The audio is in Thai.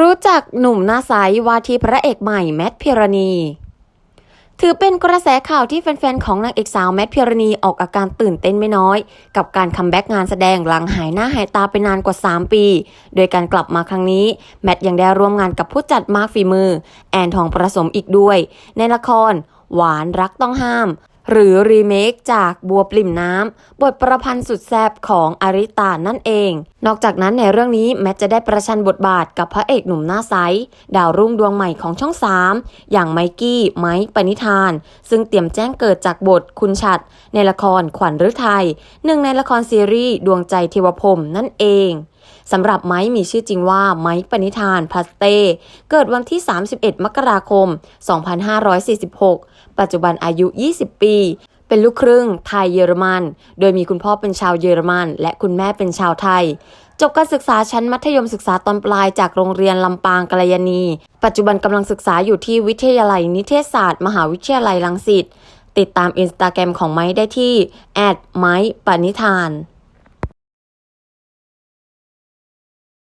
รู้จักหนุ่มหน้าใสวาทีพระเอกใหม่แมทพิรณี ถือเป็นกระแสข่าวที่แฟนๆ ของนางเอกสาวแมทพิรณีออกอาการตื่นเต้นไม่น้อย กับการคัมแบ็กงานแสดงหลังหายหน้าหายตาไปนานกว่า 3 ปี โดยการกลับมาครั้งนี้ แมทยังได้ร่วมงานกับผู้จัดมาร์คฝีมือ แอนทองประสมอีกด้วย ในละคร หวานรักต้องห้าม หรือรีเมคจากบัวปลิ่มน้ำ บทประพันธ์สุดแซ่บของอาริตานั่นเอง นอกจากนั้นในเรื่องนี้แมทจะได้ประชันบทบาทกับพระเอกหนุ่มหน้าใส ดาวรุ่งดวงใหม่ของช่อง3อย่างไมกี้ ไมค์ปณิธาน ซึ่งเตรียมแจ้งเกิดจากบทคุณชัด ในละครขวัญฤทัยหนึ่งในละครซีรีส์ดวงใจเทวพรมนั่นเอง สำหรับไม้มีชื่อจริงว่าไม้ปณิธานพลาสเต้ เกิดวันที่ 31 มกราคม 2546 ปัจจุบันอายุ 20 ปี เป็นลูกครึ่งไทยเยอรมัน โดยมีคุณพ่อเป็นชาวเยอรมัน และคุณแม่เป็นชาวไทยจบการศึกษาชั้นมัธยมศึกษาตอนปลายจากโรงเรียนลำปางกัลยาณี ปัจจุบันกำลังศึกษาอยู่ที่วิทยาลัยนิเทศศาสตร์ มหาวิทยาลัยรังสิต ติดตามอินสตาแกรมของไม้ได้ที่แอดไม้ปณิธาน